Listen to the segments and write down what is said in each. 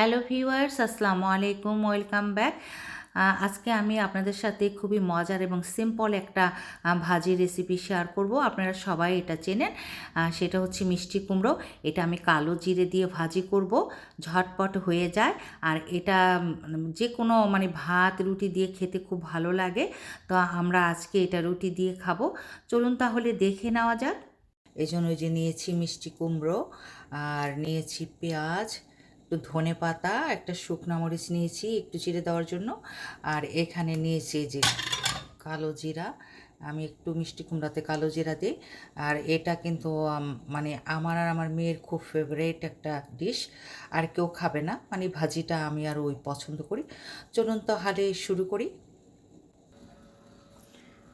Hello viewers, আসসালামু আলাইকুম, welcome back. আজকে আমি আপনাদের সাথে খুবই মজার এবং সিম্পল একটা ভাজি রেসিপি শেয়ার করব। আপনারা সবাই এটা চেনেন। সেটা হচ্ছে মিষ্টি কুমড়ো। এটা আমি কালো জিরে দিয়ে ভাজি করব, ঝটপট হয়ে যায়। আর এটা যে কোনো মানে ভাত, রুটি দিয়ে খেতে খুব ভালো লাগে। তো আমরা আজকে এটা রুটি দিয়ে খাব। চলুন তাহলে দেখে নেওয়া যাক। এই জন্য যে নিয়েছি মিষ্টি কুমড়ো, আর নিয়েছি পেঁয়াজ একটু ধনে পাতা, একটা শুকনো মরিচ নিয়েছি একটু চিড়ে দেওয়ার জন্য। আর এখানে নিয়েছি যে কালো জিরা, আমি একটু মিষ্টি কুমড়াতে কালো জিরা দিই। আর এটা কিন্তু মানে আমার আর আমার মেয়ের খুব ফেভারেট একটা ডিশ আর কেউ খাবে না মানে ভাজিটা আমি আর ওই পছন্দ করি। চলুন তাহলে শুরু করি।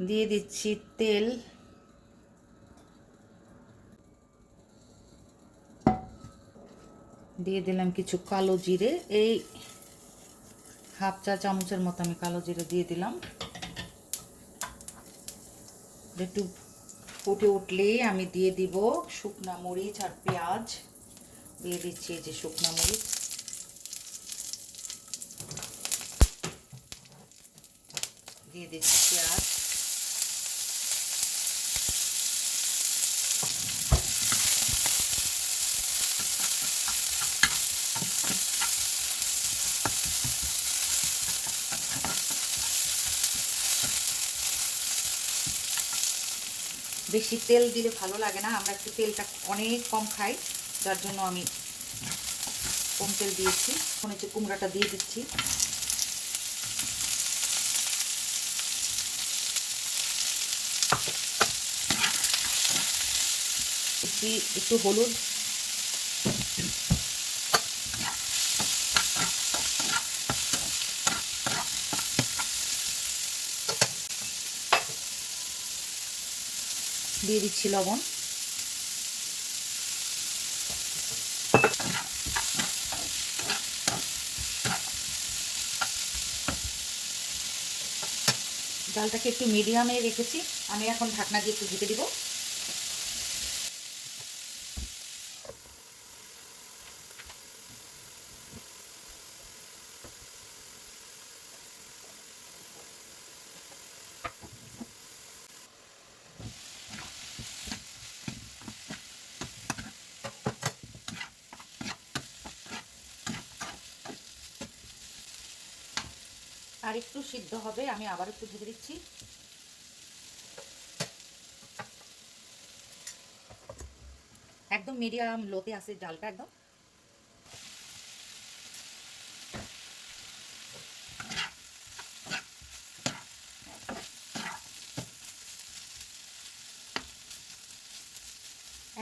দিয়ে দিচ্ছি তেল। দিয়ে দিলাম কিছু কালো জিরে। এই হাফ চা চামচের মতো আমি কালো জিরে দিয়ে দিলাম। একটু ফুটে উঠলেই আমি দিয়ে দিব শুকনা মরিচ আর পেঁয়াজ। দিয়ে দিচ্ছি যে শুকনা মরিচ। দিয়ে দিচ্ছি পেঁয়াজ। বেশি তেল দিলে ভালো লাগে না। আমরা একটু তেলটা অনেক কম খাই, যার জন্য আমি কম তেল দিয়েছি। এখন হচ্ছে কুমড়াটা দিয়ে দিচ্ছি। একটু হলুদ দিয়ে দিচ্ছি লবণ। ডালটাকে একটু মিডিয়ামে রেখেছি। আমি এখন ঢাকনা দিয়ে একটু ঢেকে দিব। আর একটু সিদ্ধ হবে, আমি আবার একটু ঢেকে দিচ্ছি। একদম মিডিয়াম লোতে আছে জালটা একদম।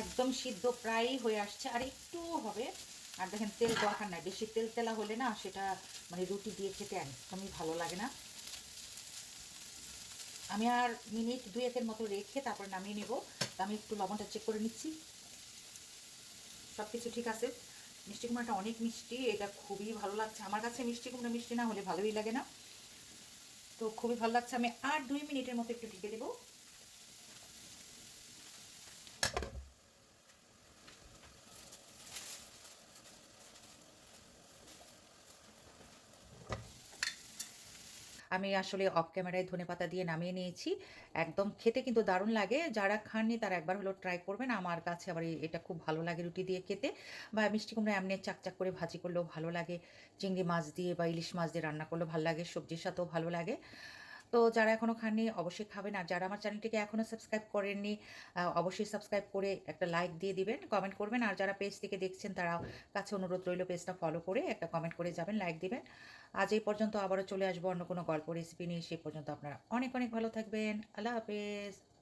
একদম সিদ্ধ প্রায় হয়ে আসছে আর একটু হবে। আর দেখেন তেল দরকার নাই। বেশি তেল তেলা হলে না সেটা মানে রুটি দিয়ে খেতে একদমই ভালো লাগে না। আমি আর মিনিট দুয়েকের মতো রেখে তারপর নামিয়ে নেব। তা আমি একটু লবণটা চেক করে নিচ্ছি। সব কিছু ঠিক আছে। মিষ্টি কুমড়াটা অনেক মিষ্টি, এটা খুবই ভালো লাগছে। আমার কাছে মিষ্টি কুমড়া মিষ্টি না হলে ভালোই লাগে না। তো খুবই ভালো লাগছে। আমি আর দুই মিনিটের মতো একটু ঢেকে দেবো। আমি আসলে অফ ক্যামেরায় ধনে পাতা দিয়ে নামিয়ে নিয়েছি। একদম খেতে কিন্তু দারুণ লাগে। যারা খাননি তারা একবার হলো ট্রাই করবেন। আমার কাছে আবার এটা খুব ভালো লাগে রুটি দিয়ে খেতে। বা মিষ্টি কুমড়া এমনি চাকচাক করে ভাজি করলেও ভালো লাগে। চিংড়ি মাছ দিয়ে বা ইলিশ মাছ দিয়ে রান্না করলেও ভালো লাগে। সবজির সাথেও ভালো লাগে। তো যারা এখনও খাননি, অবশ্যই খাবেন। আর যারা আমার চ্যানেলটিকে এখনও সাবস্ক্রাইব করেননি অবশ্যই সাবস্ক্রাইব করে একটা লাইক দিয়ে দিবেন কমেন্ট করবেন। আর যারা পেজ থেকে দেখছেন তারা কাছে অনুরোধ রইল পেজটা ফলো করে একটা কমেন্ট করে যাবেন লাইক দিবেন। আজ এই পর্যন্ত আবারও চলে আসব অন্য কোনো গল্প রেসিপি নিয়ে সেই পর্যন্ত আপনারা অনেক অনেক ভালো থাকবেন। আল্লাহ হাফেজ।